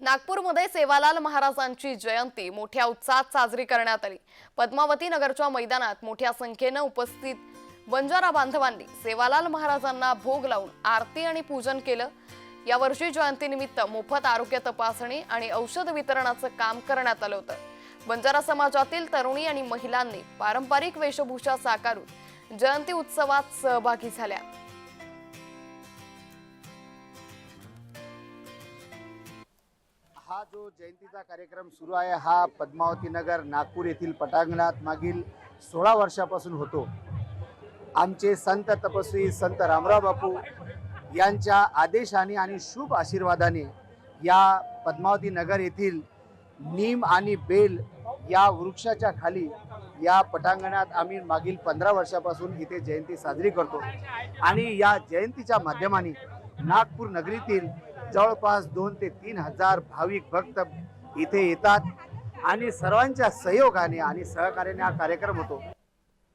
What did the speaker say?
नागपूरमध्ये सेवालाल महाराजांची जयंती मोठ्या उत्साहात साजरी करण्यात आली. पद्मावती नगरच्या मैदानात मोठ्या संख्येनं उपस्थित बंजारा बांधवांनी सेवालाल महाराजांना भोग लावून आरती आणि पूजन केलं. यावर्षी जयंतीनिमित्त मोफत आरोग्य तपासणी आणि औषध वितरणाचं काम करण्यात आलं होतं. बंजारा समाजातील तरुणी आणि महिलांनी पारंपरिक वेशभूषा साकारून जयंती उत्सवात सहभागी झाल्या. हा जो जयंतीचा कार्यक्रम सुरू आहे हा पद्मावती नगर नागपूर येथील पटांगणात मागील सोळा वर्षापासून होतो. आमचे संत तपस्वी संत रामराव बापू यांच्या आदेशाने आणि शुभ आशीर्वादाने या पद्मावती नगर येथील नीम आणि बेल या वृक्षाच्या खाली या पटांगणात आम्ही मागील पंधरा वर्षापासून इथे जयंती साजरी करतो. आणि या जयंतीच्या माध्यमाने नागपूर नगरीतील जवळपास दोन ते तीन हजार भाविक भक्त इथे येतात आणि सर्वांच्या सहयोगाने आणि सहकार्याने हा कार्यक्रम होतो.